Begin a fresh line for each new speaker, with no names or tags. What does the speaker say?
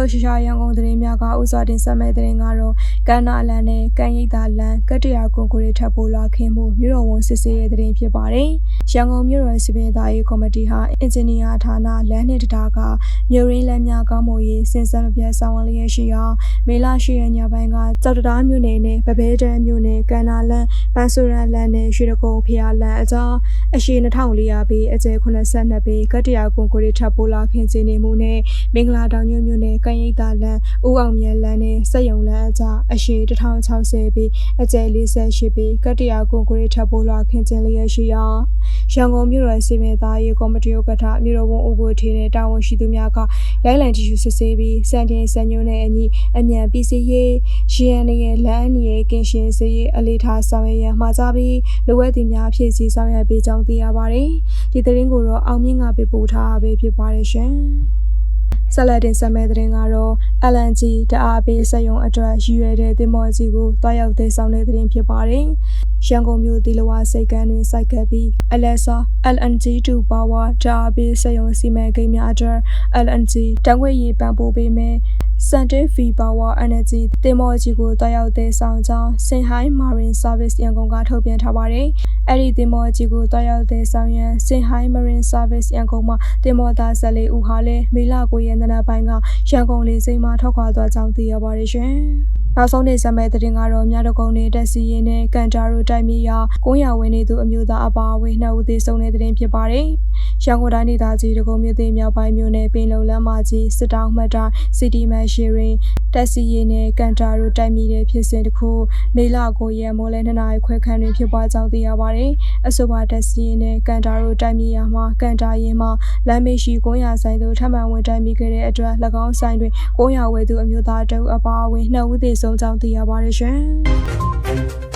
လှုပ်ရှားရှားရန်ကုန်သတင်းများကဥစွာတင်ဆက်မဲ့သတင်းကတော့ကန္နာအလန်နဲ့ကန်ရိပ်သာလန်ကတ္တရာကွန်ကရစ်ထပ်ပိုးလာခင်မှုမြို့တော်ဝန်စစ်ဆေးရေးသတင်းဖြစ်ပါတယ်။ ရန်ကုန်မြို့တော်စီပင်သားရေးကော်မတီဟာအင်ဂျင်နီယာဌာနလမ်းနှင့်တတားကမြို့ရင်းလမ်းများကောင်းမှုရေးစင်စံမပြတ်ဆောင်ရွက်လျက်ရှိရာမေလရှိရညပိုင်းကကြောက်တတားမြို့နယ်နဲ့ဗဘဲတန်းမြို့နယ်ကန်နာလန်ပန်းဆူရန်လန်နဲ့ရွှေတကုံဖျားလန်အကြားအရှိ2400ပေအကျယ်82ပေကတ္တရာကွန်ကရစ်ထပ်ပိုးလာခင်ခြင်းနေမှုနဲ့မင်္ဂလာတောင်ညွန့်မြို့နယ်ကန်ရိပ်သာလန်ဦးအောင်မြတ်လန်နဲ့စက်ယုံလန်အကြားအရှိ1060ပေအကျယ်48ပေကတ္တရာကွန်ကရစ်ထပ်ပိုးလာခင်ခြင်းလျက်ရှိရာ ရန်ကုန်မြို့တော်စီမံသားရေးကော်မတီဥက္ကဋ္ဌမြို့တော်ဝန်ဦးဘိုထေနဲ့တာဝန်ရှိသူများကရိုက်လံတီရှူစစ်ဆေးပြီးစံတင်စံညွှန်းနဲ့အညီအမြန်ပြည်စီရေးရှီယန်ရဲ့လမ်းအနေကင်ရှင်စေးရေးအလေးထားဆောင်ရွက်ရန်မှာကြားပြီးလိုအပ်သူများဖြည့်ဆည်းဆောင်ရွက်ပေးကြောင်းသိရပါတယ်။ဒီသတင်းကိုတော့အောင်မြင့်ကပေးပို့ထားတာပဲဖြစ်ပါတယ်ရှင်။ဆက်လက်တင်ဆက်မယ့်သတင်းကတော့ LNG တအားပေးစက်ရုံအတွက်ရည်ရွယ်တဲ့တင်မော်ကြီးကိုတွားရောက်တဲ့ဆောင်တဲ့သတင်းဖြစ်ပါတယ်။ ရန်ကုန်မြို့တီလဝါစိတ်ကမ်းတွင်စိုက်ကပ်ပြီး LSA LNG2 Power တအားပေးစက်ရုံစီမံကိန်းများအတွက် LNG တံခွေရည်ပံ့ပိုးပေးမယ်။ Sante V Power Energy တင်မော်ကြီးကိုတွားရောက်တဲ့ဆောင်ကြောင်း Sinhai Marine Service ရန်ကုန်ကထုတ်ပြန်ထားပါတယ်။အဲ့ဒီတင်မော်ကြီးကိုတွားရောက်တဲ့ဆောင်ရန် Sinhai Marine Service ရန်ကုန်မှာတင်မော်သား14ဦးဟာလည်းမေလ9ရက်နေ့နက်ပိုင်းကရန်ကုန်လေဆိပ်မှာထွက်ခွာသွားကြောင်းသိရပါတယ်ရှင်။ နောက်ဆုံးနေဆက်မဲ့တဲ့တင်ကတော့မြတ်တကုံနေတက်စီရင်နဲ့ကန်တာရိုတိုက်မြေယာကုန်းရဝင်နေသူအမျိုးသားအပါအဝင်နှစ်ဦးသေဆုံးတဲ့တဲ့ဖြစ်ပါတယ်။ ရန်ကုန်တိုင်းဒေသကြီးတကုံမြို့သိမ်းမြောက်ပိုင်းမြို့နယ်ပင်လုံလမ်းမကြီးစစ်တောင်းမှတ်တာစီတီမန်ရှီရင်တက်စီရင်နဲ့ကန်တာရိုတိုက်မြေတဲ့ဖြစ်စဉ်တစ်ခုမေလ9ရက်မိုးလဲ2နာရီခွဲခန့်တွင်ဖြစ်ပွားကြောင်းသိရပါတယ်။အဆိုပါတက်စီရင်နဲ့ကန်တာရိုတိုက်မြေယာမှာကန်တာရင်မှာလမ်းမေရှိကုန်းရဆိုင်သို့ထပ်မံဝင်တိုက်မိခဲ့တဲ့အတွက်၎င်းဆိုင်တွင်ကုန်းရဝဲသူအမျိုးသားတအုပ်အပါအဝင်နှစ်ဦးသေဆုံးကြောင်းသိရပါတယ်ရှင်။